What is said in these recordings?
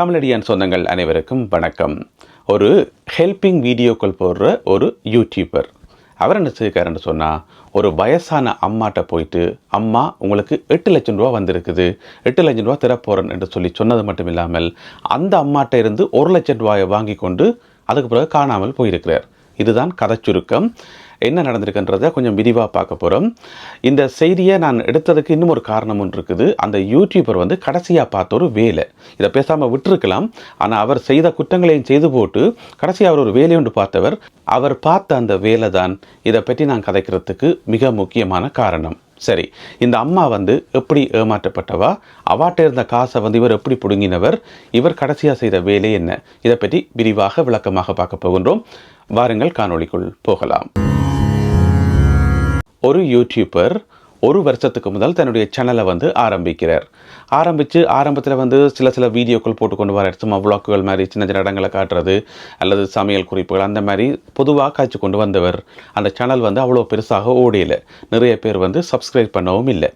தமிழடியான் சொந்தங்கள் அனைவருக்கும் வணக்கம். ஒரு ஹெல்பிங் வீடியோக்கள் போடுற ஒரு யூடியூபர் அவர் என்ன செய்யிருக்காருன்னு சொன்னால் ஒரு வயசான அம்மாட்ட போயிட்டு அம்மா உங்களுக்கு எட்டு லட்சம் ரூபா வந்திருக்குது. எட்டு லட்சம் ரூபா தரப்போகிறேன் என்று சொல்லி சொன்னது மட்டும் இல்லாமல் அந்த அம்மாட்ட இருந்து ஒரு லட்சம் ரூபாயை வாங்கி கொண்டு அதுக்கு பிறகு காணாமல் போயிருக்கிறார். இதுதான் கதை சுருக்கம். என்ன நடந்திருக்குன்றதை கொஞ்சம் விரிவாக பார்க்க போகிறோம் இந்த செய்தியை நான் எடுத்ததுக்கு இன்னும் ஒரு காரணம் ஒன்று இருக்குது. அந்த யூடியூபர் வந்து கடைசியாக பார்த்த ஒரு வேலை. இதை பேசாமல் விட்டுருக்கலாம். ஆனால் அவர் செய்த குற்றங்களையும் செய்து போட்டு கடைசியாக அவர் ஒரு வேலை ஒன்று பார்த்தவர் அவர் பார்த்த அந்த வேலை தான் இதை பற்றி நான் கதைக்கிறதுக்கு மிக முக்கியமான காரணம். சரி இந்த அம்மா வந்து எப்படி ஏமாற்றப்பட்டவா? அவாட்ட இருந்த காசை வந்து இவர் எப்படி பிடுங்கினவர்? இவர் கடைசியாக செய்த வேலை என்ன? இதை பற்றி விரிவாக விளக்கமாக பார்க்க போகின்றோம். வாருங்கள் காணொளிக்குள் போகலாம். ஒரு யூடியூபர் ஒரு வருஷத்துக்கு முதல் தன்னுடைய சேனலை வந்து ஆரம்பிக்கிறார். ஆரம்பித்து ஆரம்பத்தில் வந்து சில சில வீடியோக்கள் போட்டு கொண்டு வர சும்மா விளாக்குகள் மாதிரி சின்ன சின்ன இடங்களை காட்டுறது அல்லது சமையல் குறிப்புகள் அந்த மாதிரி பொதுவாக காய்ச்சி கொண்டு வந்தவர். அந்த சேனல் வந்து அவ்வளோ பெருசாக ஓடியலை. நிறைய பேர் வந்து சப்ஸ்கிரைப் பண்ணவும் இல்லை.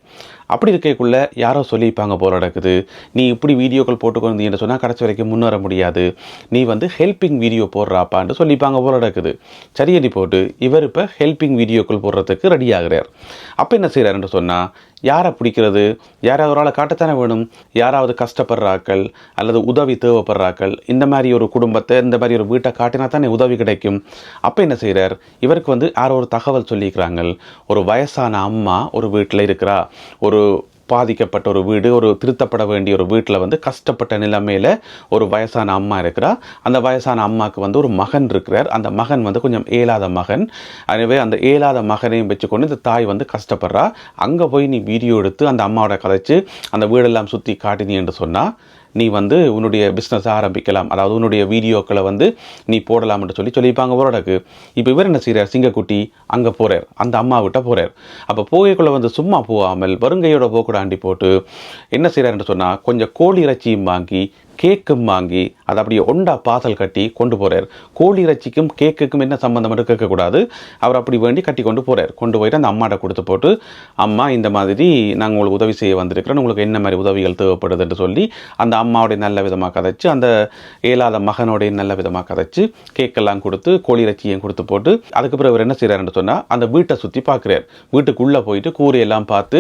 அப்படி இருக்கக்குள்ள யாரோ சொல்லியிருப்பாங்க போல நடக்குது. நீ இப்படி வீடியோக்கள் போட்டுக்கொண்டு என்று சொன்னால் கடைசி வரைக்கும் முன்னேற முடியாது. நீ வந்து ஹெல்பிங் வீடியோ போடுறாப்பான்னு சொல்லிப்பாங்க போல நடக்குது. சரியடி போட்டு இவர் இப்போ ஹெல்பிங் வீடியோக்கள் போடுறதுக்கு ரெடி ஆகுறார். அப்போ என்ன செய்கிறாருன்னு சொன்னால் யாரை பிடிக்கிறது? யாராவது ஒரு ஆளை காட்டத்தானே வேணும்? யாராவது கஷ்டப்படுறாக்கள் அல்லது உதவி தேவைப்படுறாக்கள். இந்த மாதிரி ஒரு குடும்பத்தை இந்த மாதிரி ஒரு வீட்டை காட்டினா தானே உதவி கிடைக்கும். அப்போ என்ன செய்கிறார் இவருக்கு வந்து யாரோ ஒரு தகவல் சொல்லியிருக்கிறாங்க ஒரு வயசான அம்மா ஒரு வீட்டில் இருக்கிறா. ஒரு பாதிக்கப்பட்ட ஒரு வீடு ஒரு திருத்தப்பட வேண்டிய ஒரு வீட்டில் வந்து கஷ்டப்பட்ட நிலைமையில் ஒரு வயசான அம்மா இருக்கிறா. அந்த வயசான அம்மாவுக்கு வந்து ஒரு மகன் இருக்கிறார். அந்த மகன் வந்து கொஞ்சம் ஏலாத மகன். எனவே அந்த ஏலாத மகனையும் வச்சுக்கொண்டு இந்த தாய் வந்து கஷ்டப்படுறா. அங்கே போய் நீ வீடியோ எடுத்து அந்த அம்மாவோட கதைச்சு அந்த வீடெல்லாம் சுற்றி காட்டினி என்று சொன்னால் நீ வந்து உன்னுடைய பிஸ்னஸை ஆரம்பிக்கலாம். அதாவது உன்னுடைய வீடியோக்களை வந்து நீ போடலாம்னு சொல்லி சொல்லியிருப்பாங்க போராடக்கு இப்போ இவர் என்ன செய்கிறார் சிங்கக்குட்டி அங்கே போகிறார் அந்த அம்மா விட்ட போகிறார் அப்போ போகைக்குள்ளே வந்து சும்மா போகாமல் வருங்கையோட போக்கூடாண்டி போட்டு என்ன செய்கிறாருன்னு சொன்னால் கொஞ்சம் கோழி இறைச்சியும் வாங்கி கேக்கும் வாங்கி அதை அப்படியே ஒண்டா பாசல் கட்டி கொண்டு போகிறார் கோழி இறைச்சிக்கும் கேக்குக்கும் என்ன சம்மந்தம் கேட்கக்கூடாது. அவர் அப்படி வேண்டி கட்டி கொண்டு போகிறார் கொண்டு போயிட்டு அந்த அம்மாட்ட கொடுத்து போட்டு அம்மா இந்த மாதிரி நாங்கள் உங்களுக்கு உதவி செய்ய வந்திருக்கிறோம். உங்களுக்கு என்ன மாதிரி உதவிகள் தேவைப்படுதுன்னு சொல்லி அந்த அம்மாவுடைய நல்ல விதமாக கதைச்சு அந்த இயலாத மகனுடைய நல்ல விதமாக கதைச்சு கேக்கெல்லாம் கொடுத்து கோழி இறைச்சியும் கொடுத்து போட்டு அதுக்கு பிறகு அவர் என்ன செய்கிறாருன்னு சொன்னால் அந்த வீட்டை சுற்றி பார்க்குறார் வீட்டுக்குள்ளே போயிட்டு கூரையெல்லாம் பார்த்து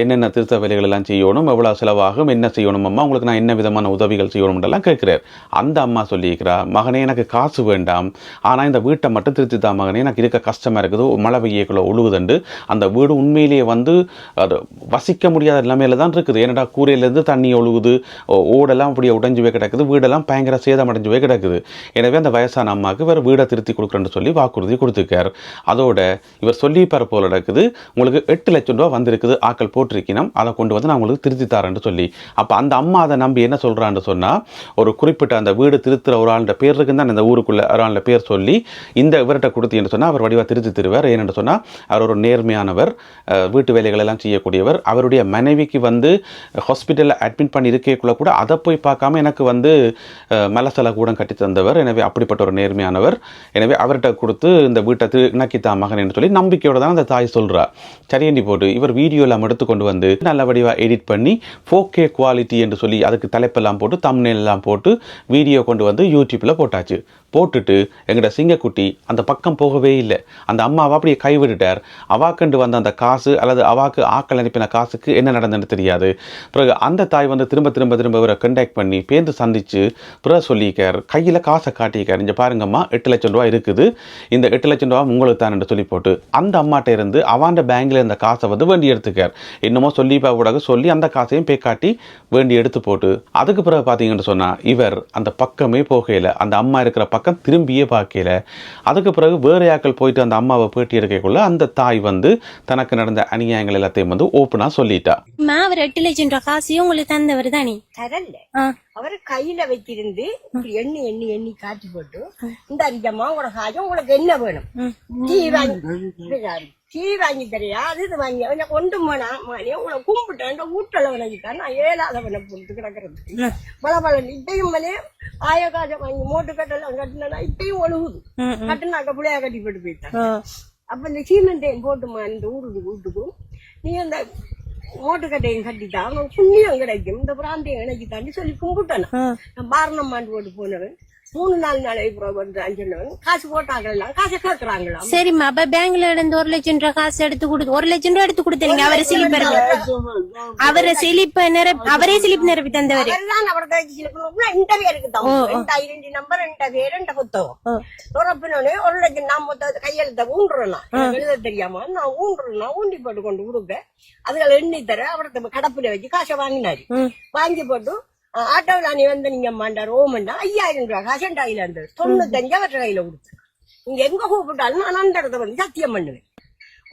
என்னென்ன திருத்த வேலைகள் எல்லாம் செய்யணும்? எவ்வளோ செலவாகும்? என்ன செய்யணும் அம்மா உங்களுக்கு நான் என்ன விதமான உதவிகள் செய்யணும்ன்றெல்லாம் கேட்குறார். அந்த அம்மா சொல்லியிருக்கிறா மகனே எனக்கு காசு வேண்டாம். ஆனால் இந்த வீட்டை மட்டும் திருத்தி தான் மகனே எனக்கு இருக்க கஷ்டமாக இருக்குது. மழை பெய்யக்குள்ள ஒழுகுதுண்டு. அந்த வீடு உண்மையிலேயே வந்து அது வசிக்க முடியாத நிலைமையில தான் இருக்குது. ஏன்னடா கூரையிலேருந்து தண்ணி ஒழுகுது. ஓ- ஓடெல்லாம் அப்படியே உடைஞ்சு போய் கிடக்குது. வீடெல்லாம் பயங்கர சேதம் போய் கிடக்குது. எனவே அந்த வயசான அம்மாவுக்கு வேறு வீடை திருத்தி கொடுக்குறேன்னு சொல்லி வாக்குறுதி கொடுத்துருக்கார். அதோட இவர் சொல்லி போல நடக்குது. உங்களுக்கு எட்டு லட்சம் ரூபா வந்திருக்குது. ஆக்கள் போட்டிருக்கணும் அதை கொண்டு வந்து நான் உங்களுக்கு திருத்தி தரேன்னு சொல்லி. அப்போ அந்த அம்மா அதை நம்பி என்ன சொல்கிறான்னு சொல்லி சொன்னால் ஒரு குறிப்பிட்ட அந்த வீடு திருத்துற ஒரு ஆளுடைய பேர் இருக்குன்னு தான் இந்த ஊருக்குள்ள ஒரு ஆளுடைய பேர் சொல்லி இந்த இவர்கிட்ட கொடுத்தீங்கன்னு சொன்னால் அவர் வடிவாக திருத்தி தருவார். ஏன்னு சொன்னால் அவர் ஒரு நேர்மையானவர் வீட்டு வேலைகள் எல்லாம் செய்யக்கூடியவர். அவருடைய மனைவிக்கு வந்து ஹாஸ்பிட்டலில் அட்மிட் பண்ணி இருக்கக்குள்ள கூட அதை போய் பார்க்காம எனக்கு வந்து மலசல கூட கட்டி தந்தவர். எனவே அப்படிப்பட்ட ஒரு நேர்மையானவர். எனவே அவர்கிட்ட கொடுத்து இந்த வீட்டை திரு இணக்கித்தா மகன் என்று சொல்லி நம்பிக்கையோட தான் அந்த தாய் சொல்றா. சரியண்டி போட்டு இவர் வீடியோ எல்லாம் எடுத்து கொண்டு வந்து நல்ல வடிவாக எடிட் பண்ணி 4K குவாலிட்டி என்று சொல்லி அதுக்கு தலைப்பெல்லாம் போட்டு தம்னெல்லாம் எல்லாம் போட்டு வீடியோ கொண்டு வந்து யூடியூப்பில் போட்டாச்சு. போட்டுட்டு எங்கள்கிட்ட சிங்கக்குட்டி அந்த பக்கம் போகவே இல்லை. அந்த அம்மாவை அப்படியே கைவிட்டுட்டார். அவாக்கண்டு வந்த அந்த காசு அல்லது அவாக்கு ஆக்கள் அனுப்பின காசுக்கு என்ன நடந்ததுன்னு தெரியாது. பிறகு அந்த தாய் வந்து திரும்ப திரும்ப திரும்ப இவரை கண்டாக்ட் பண்ணி பேந்து சந்திச்சு பிறகு சொல்லியிருக்கார். கையில் காசை காட்டியிருக்கார். இங்கே பாருங்கம்மா எட்டு லட்சம் ரூபா இருக்குது. இந்த எட்டு லட்சம் ரூபா உங்களுக்கு தான் சொல்லி போட்டு அந்த அம்மாட்ட இருந்து அவாண்ட பேங்கில் இருந்த காசை வந்து வேண்டி எடுத்துக்கார். என்னமோ சொல்லி கூடாது சொல்லி அந்த காசையும் பே காட்டி வேண்டி எடுத்து போட்டு அதுக்கு பிறகு பார்த்தீங்கன்னு சொன்னால் இவர் அந்த பக்கமே போகையில் அந்த அம்மா இருக்கிற பக்கம் திரும்பியே பார்க்கல. அதுக்கு பிறகு வேறு ஆக்கள் போயிட்டு அந்த அம்மாவை பேட்டி எடுக்கக்குள்ள அந்த தாய் வந்து தனக்கு நடந்த அநியாயங்கள் எல்லாத்தையும் வந்து ஓப்பனாக சொல்லிட்டா. அம்மா அவர் எட்டு லட்சம் ரூபாய் காசையும் உங்களுக்கு தந்தவர் தானே? தரல. அவர் கையில வச்சிருந்து எண்ணி எண்ணி எண்ணி காட்டி போட்டு இந்த அஞ்சம்மா உங்களோட காஜம் உங்களுக்கு என்ன வேணும்? டீ வாங்கி டீ வாங்கி தரையா? அது இது வாங்கி அவனை கொண்டு போனா? மணி உங்களை கும்பிட்டேன் வீட்டுல விளங்கிட்டான் நான் ஏழாதவனை போட்டு கிடக்குறது. பல பல இப்பயும் மணி ஆயக்காஜம் வாங்கி மோட்டு கட்டெல்லாம் கட்டினா இப்பயும் ஒழுகுது. கட்டினாக்க பிள்ளையா கட்டி போட்டு போயிட்டான். அப்ப இந்த சீமெண்டையும் போட்டுமா இந்த ஊருக்கு வீட்டுக்கும் நீ அந்த மோட்டுக்கட்டையும் கட்டித்தான் அவனுக்கு புண்ணியம் கிடைக்கும். இந்த பிராந்தியம் எனக்கு தாண்டி சொல்லி கும்பிட்டேன். நான் பாரணம் மாண்டு போட்டு போனவன். மூணு நாலு நாளை அப்புறம் வந்து சொன்னவன் காசு போட்டாங்களாம் காசை கேட்கறாங்களாம் சரிம்மா அப்ப பேங்க்ல இருந்து ஒரு லட்சம் ரூபாய் காசு எடுத்து கொடுத்து ஒரு லட்சம் ரூபாய் எடுத்து கொடுத்தீங்க அவரை சிலிப் அவரை சிலிப்ப நிரப்பி அவரே சிலிப் நிரப்பி தந்தவரு. அவர்தான் அவர் கழிச்சு சிலப்பணும். இந்த பேருக்கு தான் ரெண்டாயிரம் நம்பர் ரெண்டு பேர் ரெண்டு புத்தகம் துறப்பினோடனே ஒரு லட்சம் நான் மொத்த கையெழுத்த எனக்கு எழுத தெரியாம நான் ஊன்றுறேன் ஊண்டி போட்டு கொண்டு கொடுக்க அதுகளை எண்ணி தர அவரத்த கடப்புல வச்சு காசை வாங்கினாரு. வாங்கி போட்டு ஆட்டோவில் நீ வந்து நீங்க மாண்டார் ஓமண்டா ஐயாயிரம் ரூபாய் காசு என் கையில இருந்தது தொண்ணூத்தஞ்சு அவர் கையில கொடுத்து. நீங்க எங்க கூப்பிட்டாலும் நான் அந்த இடத்த வந்து சத்தியம் பண்ணுவேன்.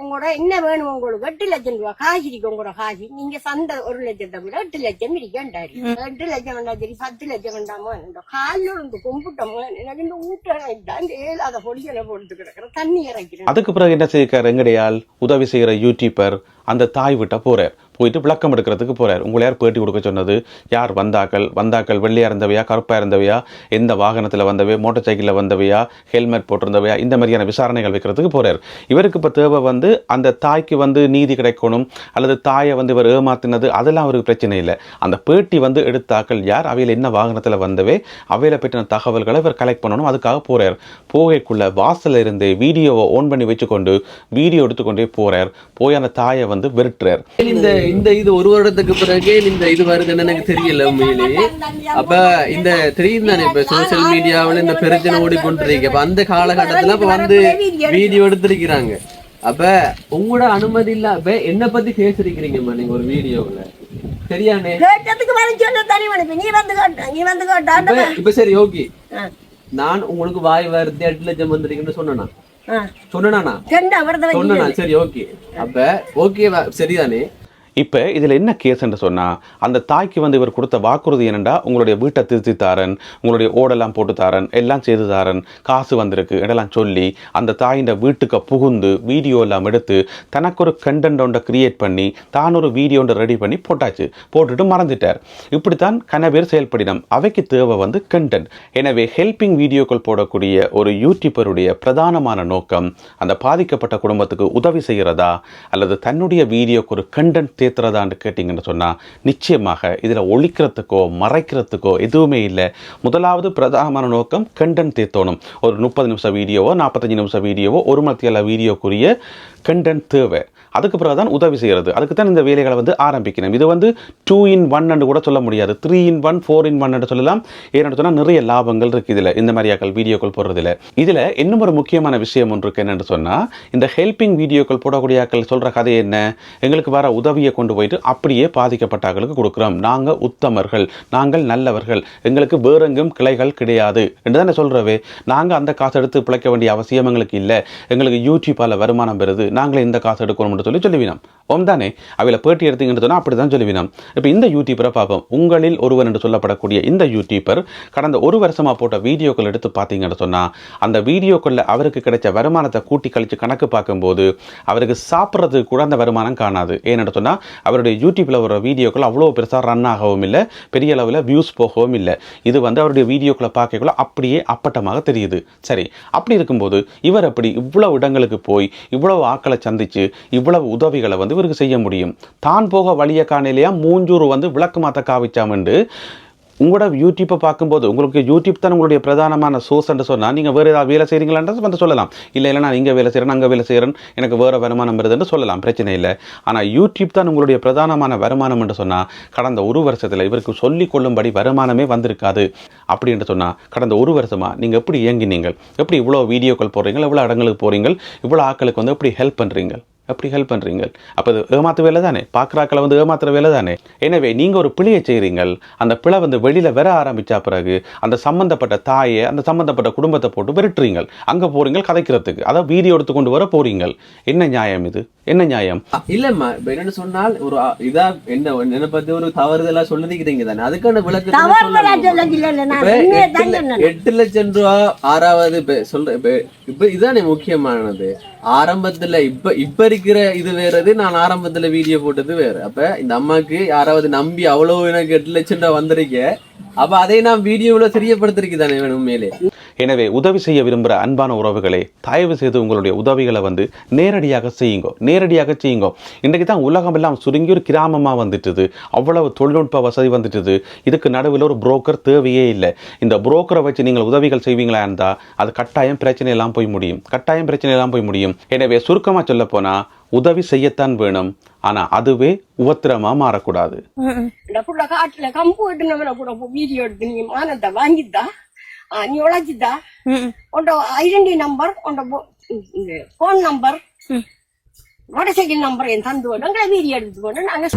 உங்களோட என்ன வேணும் உங்களுக்கு? எட்டு லட்சம் ரூபாய் காசு இருக்கு உங்களோட காசு. நீங்க சந்தை ஒரு லட்சத்தை விட எட்டு லட்சம் இருக்கேன்டாரு எட்டு லட்சம் வேண்டாம் சரி பத்து லட்சம் வேண்டாமோ காலில் இருந்து கும்பிட்டோமோ எனக்கு இந்த ஊட்டம் ஏழாத பொடிகளை போட்டு கிடக்குற தண்ணி இறக்கிறேன். அதுக்கு பிறகு என்ன செய்யிருக்கார் எங்கடையால் உதவி செய்கிற யூடியூபர் அந்த தாய் விட்ட போகிறார் போயிட்டு விளக்கம் எடுக்கிறதுக்கு போகிறார் உங்களை யார் பேட்டி கொடுக்க சொன்னது? யார் வந்தாக்கள்? வந்தாக்கள் வெள்ளையாக இருந்தவையா? கருப்பா இருந்தவையா? எந்த வாகனத்தில் வந்தவையா? மோட்டார் சைக்கிளில் வந்தவையா? ஹெல்மெட் போட்டிருந்தவையா? இந்த மாதிரியான விசாரணைகள் வைக்கிறதுக்கு போகிறார் இவருக்கு இப்போ தேவை வந்து அந்த தாய்க்கு வந்து நீதி கிடைக்கணும் அல்லது தாயை வந்து இவர் ஏமாத்தினது அதெல்லாம் அவருக்கு பிரச்சனை இல்லை. அந்த பேட்டி வந்து எடுத்தாக்கள் யார்? அவையில் என்ன வாகனத்தில் வந்தவே? அவையில் பற்றின தகவல்களை இவர் கலெக்ட் பண்ணணும் அதுக்காக போகிறார் போகைக்குள்ளே வாசல்ல இருந்து வீடியோவை ஓன் பண்ணி வச்சுக்கொண்டு வீடியோ எடுத்துக்கொண்டே போகிறார் போய் அந்த தாயை வந்து விரட்டுறார். இந்த இந்த இது ஒரு வருடத்துக்கு பிறகு இந்த இது வருதுன்னு எனக்கு தெரியல உண்மையிலேயே அப்ப இந்த தெரியும் தானே இப்ப சோசியல் மீடியாவுல இந்த பிரச்சனை ஓடிக்கொண்டிருக்கு. அப்ப அந்த காலகட்டத்துல அப்ப வந்து வீடியோ எடுத்திருக்கிறாங்க. அப்ப உங்களோட அனுமதி இல்ல அப்ப என்ன பத்தி பேசிருக்கிறீங்கம்மா நீங்க ஒரு வீடியோவுல சரியானே கேட்டதுக்கு மேலே சொன்ன தனி மனுப்பி நீ வந்து கேட்ட நீ வந்து கேட்டா. இப்ப சரி ஓகே. நான் உங்களுக்கு வாய் வருது எட்டு லட்சம் வந்திருக்குன்னு சொன்னேனா? அவரத சொன்னனா? சரி ஓகே அப்ப ஓகே சரிதானே? இப்போ இதில் என்ன கேஸ்ன்னு சொன்னால் அந்த தாய்க்கு வந்து இவர் கொடுத்த வாக்குறுதி என்னென்னா உங்களுடைய வீட்டை திருத்தி தாரன் உங்களுடைய ஓடெல்லாம் போட்டு தாரன் எல்லாம் செய்து தாரன் காசு வந்திருக்கு இடெல்லாம் சொல்லி அந்த தாயின் வீட்டுக்கு புகுந்து வீடியோ எல்லாம் எடுத்து தனக்கு ஒரு கண்டென்ட் ஒன்றை கிரியேட் பண்ணி தான் ஒரு வீடியோ ஒன்றை ரெடி பண்ணி போட்டாச்சு. போட்டுட்டு மறந்துட்டார். இப்படித்தான் கனவேர் செயல்படினம். அவைக்கு தேவை வந்து கண்டென்ட் எனவே ஹெல்பிங் வீடியோக்கள் போடக்கூடிய ஒரு யூடியூபருடைய பிரதானமான நோக்கம் அந்த பாதிக்கப்பட்ட குடும்பத்துக்கு உதவி செய்கிறதா? அல்லது தன்னுடைய வீடியோக்கு ஒரு கண்டென்ட் தேத்துறதான்னு கேட்டிங்கன்னு சொன்னால் நிச்சயமாக இதில் ஒழிக்கிறதுக்கோ மறைக்கிறதுக்கோ எதுவுமே இல்லை. முதலாவது பிரதானமான நோக்கம் கண்டன் தேத்தணும். ஒரு முப்பது நிமிஷம் வீடியோவோ நாற்பத்தஞ்சு நிமிஷம் வீடியோவோ ஒரு மத்தியில் வீடியோக்குரிய கண்டென்ட் தேவை. அதுக்கு பிறகு தான் உதவி செய்கிறது அதுக்கு தான் இந்த வேலைகளை வந்து ஆரம்பிக்கணும். இது வந்து டூ இன் ஒன் கூட சொல்ல முடியாது. Three in one four in one சொல்லலாம். ஏன்னு சொன்னால் நிறைய லாபங்கள் இருக்குது இதில். இந்த மாதிரியாக்கள் வீடியோக்கள் போடுறதில். இதில் இன்னும் ஒரு முக்கியமான விஷயம் ஒன்று இருக்குது என்னென்னு சொன்னால் இந்த ஹெல்பிங் வீடியோக்கள் போடக்கூடிய ஆக்கள் சொல்கிற கதை என்ன? எங்களுக்கு வர உதவியை கொண்டு போயிட்டு அப்படியே பாதிக்கப்பட்ட ஆட்களுக்கு கொடுக்குறோம். நாங்கள் உத்தமர்கள். நாங்கள் நல்லவர்கள். எங்களுக்கு வேறெங்கும் கிளைகள் கிடையாது. என்று தானே சொல்கிறவே நாங்கள் அந்த காசு எடுத்து பிழைக்க வேண்டிய அவசியம் எங்களுக்கு இல்லை. எங்களுக்கு யூடியூப்பால் வருமானம் பெறுது. நாங்களே இந்த காசு எடுக்கணும்னு சொல்லி சொல்லுவினோம். ஓம் தானே? அவையில் பேட்டி எடுத்தீங்கன்னு சொன்னால் அப்படி தான் சொல்லுவினோம். இப்போ இந்த யூடியூபரை பார்ப்போம். உங்களில் ஒருவர் என்று சொல்லப்படக்கூடிய இந்த யூடியூபர் கடந்த ஒரு வருஷமாக போட்ட வீடியோக்கள் எடுத்து பார்த்தீங்கன்னு சொன்னால் அந்த வீடியோக்களில் அவருக்கு கிடைச்ச வருமானத்தை கூட்டி கழித்து கணக்கு பார்க்கும்போது அவருக்கு சாப்பிட்றதுக்கு கூட அந்த வருமானம் காணாது. ஏன்னு சொன்னால் அவருடைய யூடியூப்பில் வர வீடியோக்கள் அவ்வளோ பெருசாக ரன் ஆகவும் இல்லை பெரிய அளவில் வியூஸ் போகவும் இல்லை. இது வந்து அவருடைய வீடியோக்களை பார்க்கக்குள்ள அப்படியே அப்பட்டமாக தெரியுது. சரி அப்படி இருக்கும்போது இவர் அப்படி இவ்வளோ இடங்களுக்கு போய் இவ்வளோ மக்களை சந்திச்சு இவ்வளவு உதவிகளை வந்து இவருக்கு செய்ய முடியும். தான் போக வழிய காணிலையா? மூஞ்சூர் வந்து விளக்கு மாத்த காவிச்சாமண்டு உங்களோட யூடியூப்பை பார்க்கும்போது உங்களுக்கு யூடியூப் தான் உங்களுடைய பிரதானமான சோர்ஸ் என்று சொன்னால் நீங்கள் வேறு ஏதாவது வேலை செய்கிறீங்களான்றது வந்து சொல்லலாம். இல்லை இல்லை நான் இங்கே வேலை செய்கிறேன் அங்கே வேலை செய்கிறேன் எனக்கு வேறு வருமானம் வருதுன்னு சொல்லலாம். பிரச்சனை இல்லை. ஆனால் யூடியூப் தான் உங்களுடைய பிரதானமான வருமானம் என்று சொன்னால் கடந்த ஒரு வருஷத்தில் இவருக்கு சொல்லிக் கொள்ளும்படி வருமானமே வந்திருக்காது. அப்படி என்று சொன்னால் கடந்த ஒரு வருஷமாக நீங்கள் எப்படி இயங்கினீங்கள் எப்படி இவ்வளோ வீடியோக்கள் போடுறீங்க? இவ்வளோ இடங்களுக்கு போகிறீங்க இவ்வளோ ஆக்களுக்கு வந்து எப்படி ஹெல்ப் பண்ணுறீங்க எப்படி ஹெல்ப் பண்ணுறீங்க அப்போ இது ஏமாத்து வேலை தானே? பார்க்குறாக்களை வந்து ஏமாத்துற வேலை தானே? எனவே நீங்கள் ஒரு பிழையை செய்கிறீங்கள் அந்த பிழை வந்து வெளியில் வர ஆரம்பிச்சா பிறகு அந்த சம்மந்தப்பட்ட தாயை அந்த சம்மந்தப்பட்ட குடும்பத்தை போட்டு விரட்டுறீங்கள் அங்கே போறீங்க கதைக்கிறதுக்கு. அதான் வீடியோ எடுத்து கொண்டு வர போறீங்க. என்ன நியாயம் இது? என்ன நியாயம்? இல்லம்மா. இப்ப என்னன்னு சொன்னால் ஒரு இதா என்ன என்ன பத்தி ஒரு தவறுதலா சொல்லிருக்கிறீங்க தானே. அதுக்கான உண்மையை எட்டு லட்சம் ரூபா ஆறாவது சொல்ற இப்ப இப்ப இதானே முக்கியமானது. ஆரம்பத்துல இப்ப இப்ப இருக்கிற இது வேறது நான் ஆரம்பத்துல வீடியோ போட்டது வேற. அப்ப இந்த அம்மாக்கு யாராவது நம்பி அவ்வளவு எனக்கு எட்டு லட்சம் ரூபா வந்திருக்க அப்ப அதை நான் வீடியோல தெரியப்படுத்திருக்கு தானே வேணும் மேலே. எனவே உதவி செய்ய விரும்புகிற அன்பான உறவுகளே தயவு செய்து உங்களுடைய உதவிகளை வந்து நேரடியாக செய்யுங்க நேரடியாக செய்யுங்க. இன்றைக்கு தான் உலகம் எல்லாம் சுருங்கி ஒரு கிராமமாக வந்துட்டுது அவ்வளவு தொழில்நுட்ப வசதி வந்துட்டுது இதுக்கு நடுவில் ஒரு புரோக்கர் தேவையே இல்லை. இந்த புரோக்கரை வச்சு நீங்கள் உதவிகள் செய்வீங்களா இருந்தால் அது கட்டாயம் பிரச்சனை எல்லாம் போய் முடியும் கட்டாயம் பிரச்சனை எல்லாம் போய் முடியும். எனவே சுருக்கமாக சொல்லப்போனால் உதவி செய்யத்தான் வேணும் ஆனா அதுவே உபத்திரமா மாறக்கூடாது. காட்டுல கம்பு வீடியோ எடுத்து நீங்க மானத்தை வாங்கிதான் ನಿಯೊಳಗಿದ್ದ ಒಂದು ಐಡೆಂಟಿ ನಂಬರ್ ಒಂದು ಫೋನ್ ನಂಬರ್ ಮೊಟಸೈಕಲ್ ನಂಬರ್ ಎಂತಂದು ನಂಗಳ ವೀಡಿಯೋ ಹಿಡಿದುಕೊಂಡು ನಾನು